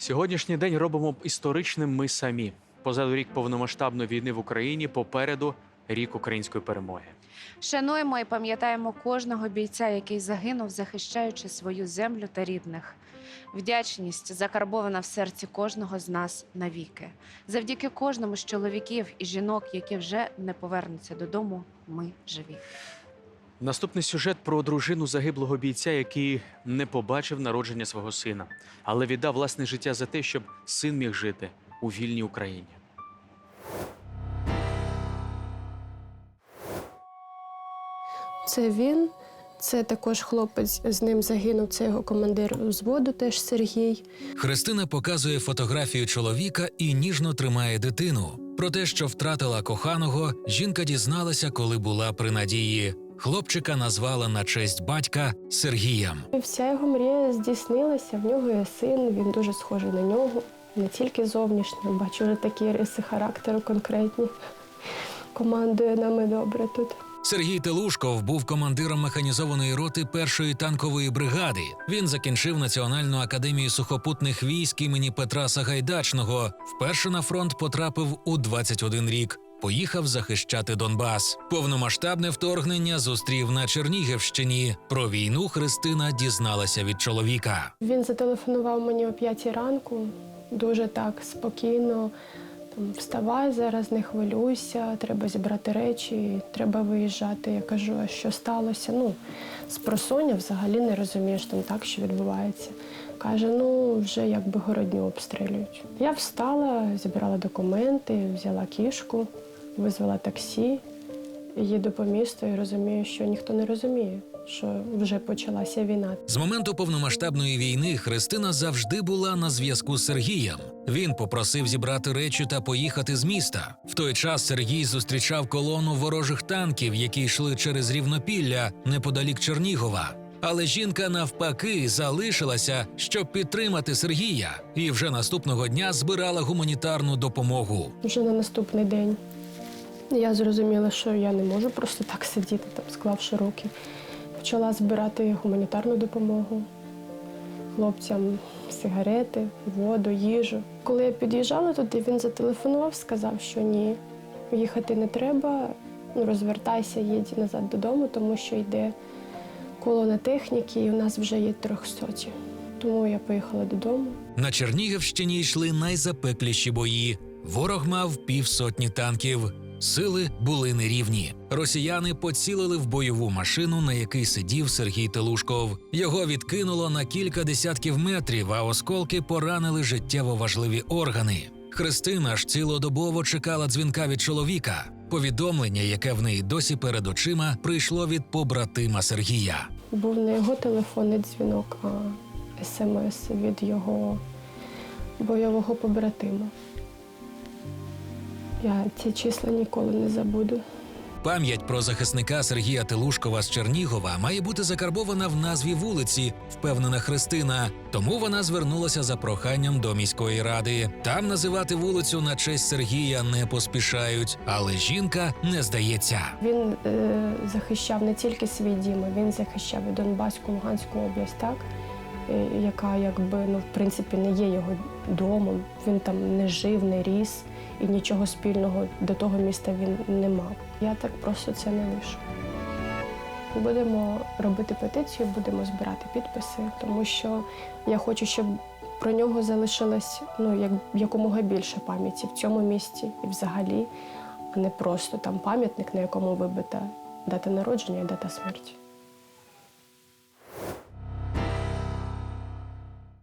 Сьогоднішній день робимо історичним ми самі. Позаду рік повномасштабної війни в Україні, попереду рік української перемоги. Шануємо і пам'ятаємо кожного бійця, який загинув, захищаючи свою землю та рідних. Вдячність закарбована в серці кожного з нас навіки. Завдяки кожному з чоловіків і жінок, які вже не повернуться додому, ми живі. Наступний сюжет про дружину загиблого бійця, який не побачив народження свого сина, але віддав власне життя за те, щоб син міг жити у вільній Україні. Це він, це також хлопець з ним загинув. Це його командир взводу, теж Сергій. Христина показує фотографію чоловіка і ніжно тримає дитину. Про те, що втратила коханого, жінка дізналася, коли була при надії. Хлопчика назвала на честь батька Сергієм. Вся його мрія здійснилася. В нього є син, він дуже схожий на нього, не тільки зовнішньо. Бачу вже такі риси характеру конкретні. Командує нами добре тут. Сергій Телушков був командиром механізованої роти першої танкової бригади. Він закінчив Національну академію сухопутних військ імені Петра Сагайдачного. Вперше на фронт потрапив у 21 рік. Поїхав захищати Донбас. Повномасштабне вторгнення зустрів на Чернігівщині. Про війну Христина дізналася від чоловіка. Він зателефонував мені о п'ятій ранку, дуже так спокійно. Там, вставай зараз, не хвилюйся, треба зібрати речі, треба виїжджати. Я кажу, а що сталося? Ну, з просоння взагалі не розумієш там так, що відбувається. Каже, ну вже якби городню обстрілюють. Я встала, зібрала документи, взяла кішку, визвала таксі, їду по місту і розумію, що ніхто не розуміє, що вже почалася війна. З моменту повномасштабної війни Христина завжди була на зв'язку з Сергієм. Він попросив зібрати речі та поїхати з міста. В той час Сергій зустрічав колону ворожих танків, які йшли через рівнопілля неподалік Чернігова. Але жінка навпаки залишилася, щоб підтримати Сергія, і вже наступного дня збирала гуманітарну допомогу. Вже на наступний день я зрозуміла, що я не можу просто так сидіти, там, склавши руки. Почала збирати гуманітарну допомогу хлопцям, сигарети, воду, їжу. Коли я під'їжджала туди, він зателефонував, сказав, що ні, їхати не треба, ну, розвертайся, їдь назад додому, тому що йде колона техніки, і у нас вже є трьохсоті. Тому я поїхала додому. На Чернігівщині йшли найзапекліші бої. Ворог мав півсотні танків. Сили були нерівні. Росіяни поцілили в бойову машину, на якій сидів Сергій Телушков. Його відкинуло на кілька десятків метрів, а осколки поранили життєво важливі органи. Христина ж цілодобово чекала дзвінка від чоловіка. Повідомлення, яке в неї досі перед очима, прийшло від побратима Сергія. Був не його телефонний дзвінок, а смс від його бойового побратима. Я ці числа ніколи не забуду. Пам'ять про захисника Сергія Телушкова з Чернігова має бути закарбована в назві вулиці, впевнена Христина. Тому вона звернулася за проханням до міської ради. Там називати вулицю на честь Сергія не поспішають, але жінка не здається. Він е, захищав не тільки свій дім, він захищав і Донбаську, Луганську область, так? Е, яка якби ну, в принципі не є його домом. Він там не жив, не ріс і нічого спільного до того міста він не мав. Я так просто це не лишу. Будемо робити петицію, будемо збирати підписи, тому що я хочу, щоб про нього залишилось ну, як, якомога більше пам'яті в цьому місті і взагалі, а не просто там пам'ятник, на якому вибита дата народження і дата смерті.